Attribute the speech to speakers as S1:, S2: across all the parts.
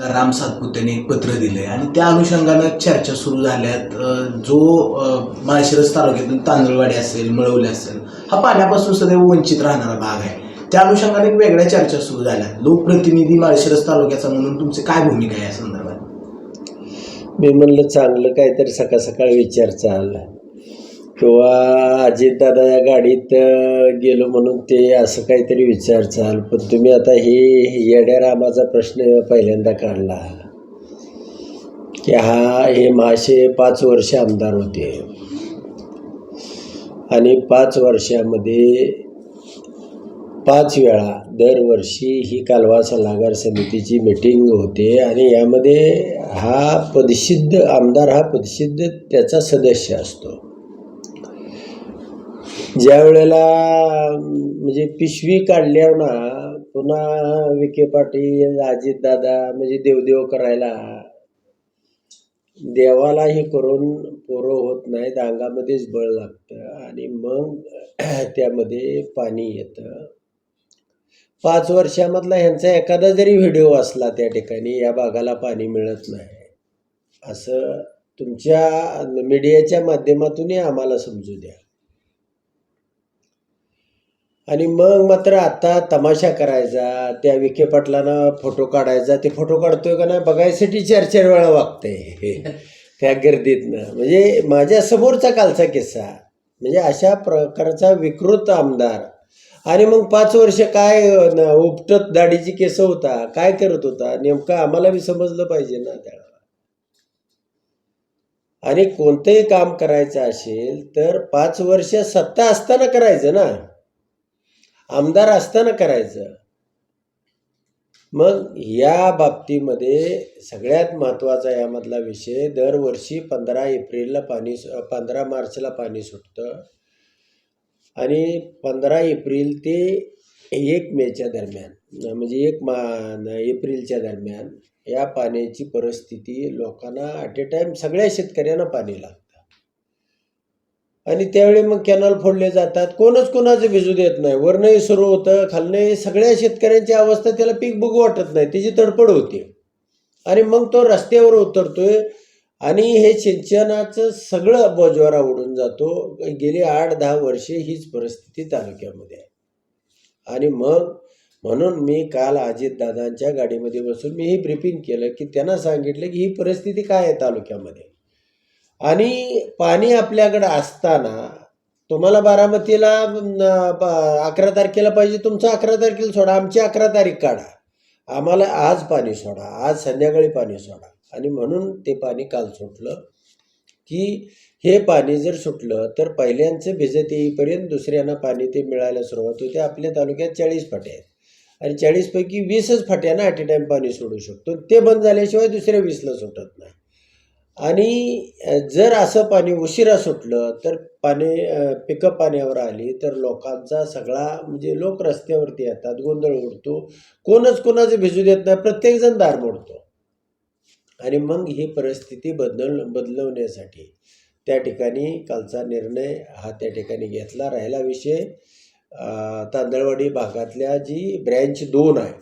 S1: राम सातपुतेने एक पत्र दिलंय. आणि त्या अनुषंगानं चर्चा सुरू झाल्यात. जो माळशिरस तालुक्यातून तांदळवाडी असेल मळवले असेल हा पाण्यापासून सदैव वंचित राहणारा भाग आहे. त्या अनुषंगाने एक वेगळ्या चर्चा सुरू झाल्या लोकप्रतिनिधी माळशिरस तालुक्याचा म्हणून तुमची काय भूमिका आहे या संदर्भात?
S2: मी म्हणलं चांगलं काहीतरी सकाळ सकाळ विचार चालला किंवा अजितदादा या गाडीत गेलो म्हणून ते असं काहीतरी विचार चाल पण तुम्ही आता हे येड्या रामाचा प्रश्न पहिल्यांदा काढला. की हा हे मासे पाच वर्ष आमदार होते. आणि पाच वर्षामध्ये पाच वेळा दरवर्षी ही कालवा सल्लागार समितीची मीटिंग होते. आणि यामध्ये हा पदसिद्ध आमदार हा पदसिद्ध त्याचा सदस्य असतो. ज्या वेळेला म्हणजे पिशवी काढल्यावर ना पुन्हा विखे पाटील अजितदादा म्हणजे देवदेव करायला देवाला हे करून पोरं होत नाहीत अंगामध्येच बळ लागतं आणि मग त्यामध्ये पाणी येतं. पाच वर्षामधला ह्यांचा एखादा जरी व्हिडिओ असला त्या ठिकाणी या भागाला पाणी मिळत नाही. असं तुमच्या मीडियाच्या माध्यमातूनही आम्हाला समजू द्या. आणि मग मात्र आता तमाशा करायचा त्या विखे पाटलांना फोटो काढायचा. ते फोटो काढतोय का नाही बघायसाठी चार चार वेळा वागते त्या गर्दीतनं. म्हणजे माझ्या समोरचा कालचा किस्सा. म्हणजे अशा प्रकारचा विकृत आमदार. आणि मग पाच वर्ष काय उपटत दाढीची केस होता काय करत होता? नेमकं आम्हाला बी समजलं पाहिजे ना त्याला. आणि कोणतंही काम करायचं असेल तर पाच वर्ष सत्ता असताना करायचं ना. आमदार असताना करायचं. मग या बाबतीमध्ये सगळ्यात महत्त्वाचा यामधला विषय दरवर्षी पंधरा एप्रिलला पाणी सु- पंधरा मार्चला पाणी सुटतं. आणि पंधरा एप्रिल ते एक मेच्या दरम्यान म्हणजे एक मा एप्रिलच्या दरम्यान या पाण्याची परिस्थिती लोकांना ॲट ए टाईम सगळ्या शेतकऱ्यांना पाणी लागतं. आणि त्यावेळी मग कॅनल फोडले जातात. कोणच कोणाचं भिजू देत नाही. वरणही सुरू होतं खालनंही सगळ्या शेतकऱ्यांची अवस्था त्याला पीक बघू वाटत नाही. त्याची तडपड होते. आणि मग तो रस्त्यावर उतरतोय आणि हे सिंचनाचं सगळं बोजवारा उडून जातो. गेली आठ दहा वर्षे हीच परिस्थिती तालुक्यामध्ये आहे. आणि मग म्हणून मी काल अजितदादांच्या गाडीमध्ये बसून मी हे ब्रिफिंग केलं की त्यांना सांगितलं की ही परिस्थिती काय आहे तालुक्यामध्ये? आणि पाणी आपल्याकडं असताना तुम्हाला बारामतीला ब- अकरा तारखेला पाहिजे तुमचं अकरा तारखेला सोडा आमची अकरा तारीख काढा. आम्हाला आज पाणी सोडा आज संध्याकाळी पाणी सोडा. आणि म्हणून ते पाणी काल सुटलं की हे पाणी जर सुटलं तर पहिल्यांचं भिजत येईपर्यंत दुसऱ्यांना पाणी ते मिळायला सुरुवात होते. आपल्या तालुक्यात चाळीस फाटे आहेत. आणि चाळीसपैकी वीसच फाट्यांना ॲट ए टाईम पाणी सोडू शकतो. ते बंद झाल्याशिवाय दुसऱ्या वीसला सुटत नाही. आणि जर असं पाणी उशिरा सुटलं तर पाणी पिकं पाण्यावर आली तर लोकांचा सगळा म्हणजे लोक रस्त्यावरती येतात गोंधळ उडतो. कोणच कोणाचं भिजू देत नाही प्रत्येकजण दार मोडतो. आणि मग ही परिस्थिती बदल बदलवण्यासाठी त्या ठिकाणी कालचा निर्णय हा त्या ठिकाणी घेतला. राहिला विषय तांदळवाडी भागातल्या जी ब्रँच दोन आहे.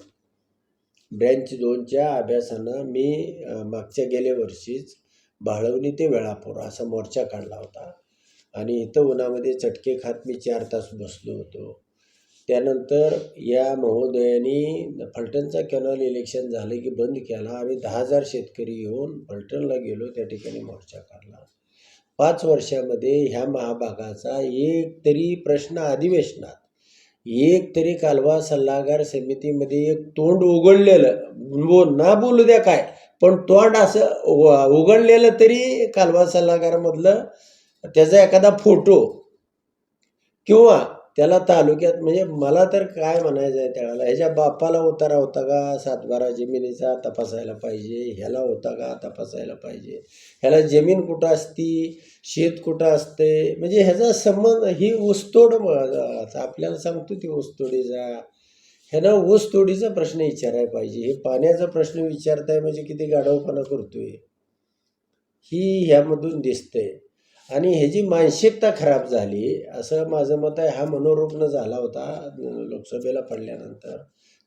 S2: ब्रँच दोनच्या अभ्यासानं मी मागच्या गेल्या वर्षीच बाळवणी ते वेळापूर असा मोर्चा काढला होता. आणि इथं उन्हामध्ये चटके खात मी चार तास बसलो होतो. त्यानंतर या महोदयांनी फलटणचा कॅनॉल इलेक्शन झालं की बंद केला. आम्ही दहा हजार शेतकरी येऊन फलटणला गेलो त्या ठिकाणी मोर्चा काढला. पाच वर्षामध्ये ह्या महाभागाचा एक तरी प्रश्न अधिवेशनात एक तरी कालवा सल्लागार समितीमध्ये एक तोंड उघडलेलं बो- ना बोलू द्या काय पण तोंड असं उघडलेलं तरी कालवा सल्लागारमधलं त्याचा एखादा फोटो किंवा त्याला तालुक्यात म्हणजे मला तर काय म्हणायचं आहे त्याला ह्याच्या बापाला उतारा होता का? सातबारा जमिनीचा तपासायला पाहिजे ह्याला होता का? तपासायला पाहिजे. ह्याला जमीन कुठं असती? शेत कुठं असते? म्हणजे ह्याचा संबंध ही ऊसतोड आपल्याला सांगतो ती ऊसतोडीचा. ह्यानं ऊसतोडीचा प्रश्न विचारायला पाहिजे. हे पाण्याचा प्रश्न विचारताय म्हणजे किती गाढवपणा करतोय? ही ह्यामधून दिसतंय. आणि ह्याची मानसिकता खराब झाली असं माझं मत आहे हा मनोरुग्ण झाला होता लोकसभेला पडल्यानंतर.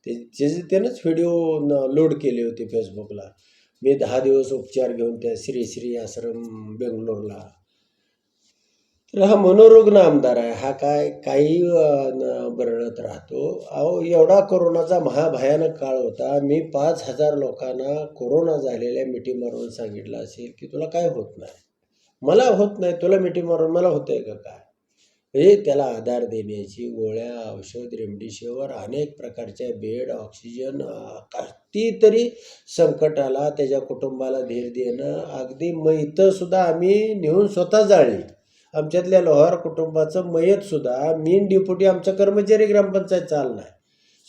S2: ते त्याचे त्यानंच व्हिडिओ लोड केले होते फेसबुकला. मी दहा दिवस उपचार घेऊन त्या श्री श्री आश्रम बेंगलोरला तर हा मनोरुग्ण आमदार आहे. हा काय काही न बरळत राहतो. अहो एवढा कोरोनाचा महाभयानक काळ होता. मी पाच हजार लोकांना कोरोना झालेल्या मिठी मारून सांगितलं असेल की तुला काय होत नाही? मला होत नाही. तुला मिठी मारून मला होतंय का काय? हे त्याला आधार देण्याची गोळ्या औषध रेमडेसिवीर अनेक प्रकारच्या बेड ऑक्सिजन कितीतरी संकटाला त्याच्या कुटुंबाला धीर देणं. अगदी मैतंसुद्धा आम्ही नेऊन स्वतः जाळली आमच्यातल्या लोहार कुटुंबाचं मयत सुद्धा मीन डिप्युटी आमचा कर्मचारी ग्रामपंचायत चालणार.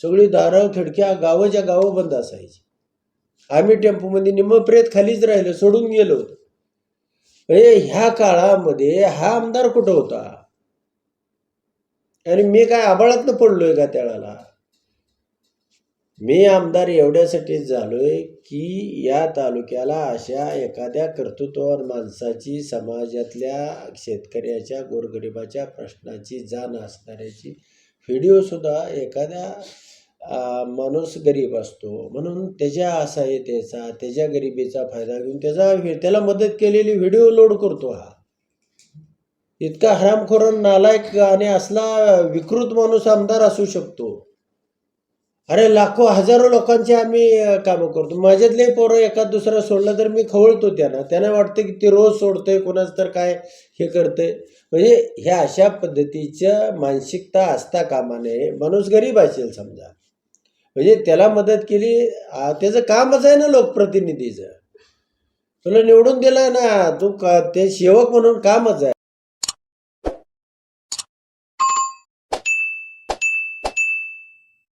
S2: सगळी दारं खिडक्या गावच्या गावं बंद असायची. आम्ही टेम्पोमध्ये निम्म प्रेत खालीच राहिलो सोडून गेलो होतो. म्हणजे ह्या काळामध्ये हा आमदार कुठं होता? आणि मी काय आबाळातनं पडलोय का त्यावेळेला? मी आमदार एवढ्यासाठीच झालोय की या तालुक्याला अशा एखाद्या कर्तृत्ववान माणसाची समाजातल्या शेतकऱ्याच्या गोरगरिबाच्या प्रश्नाची जाण असणाऱ्याची व्हिडिओसुद्धा एखाद्या माणूस गरीब असतो. म्हणून त्याच्या असहाय्यतेचा त्याच्या गरिबीचा फायदा घेऊन त्याचा त्याला मदत केलेली व्हिडिओ लोड करतो हा. इतका हरामखोर नालायक आणि असला विकृत माणूस आमदार असू शकतो. अरे लाखो हजारो लोकांची आम्ही कामं करतो. माझ्यातले पोरं एखाद दुसरा सोडलं तर मी खवळतो त्यांना. त्यांना वाटतं की ते रोज सोडतंय कोणाचं तर काय हे करतंय. म्हणजे ह्या अशा पद्धतीच्या मानसिकता असता कामा नये माणूस गरीब असेल समजा. म्हणजे त्याला मदत केली त्याचं कामच आहे ना लोकप्रतिनिधीचं. तुला निवडून दिलं ना तू का ते सेवक म्हणून कामच आहे.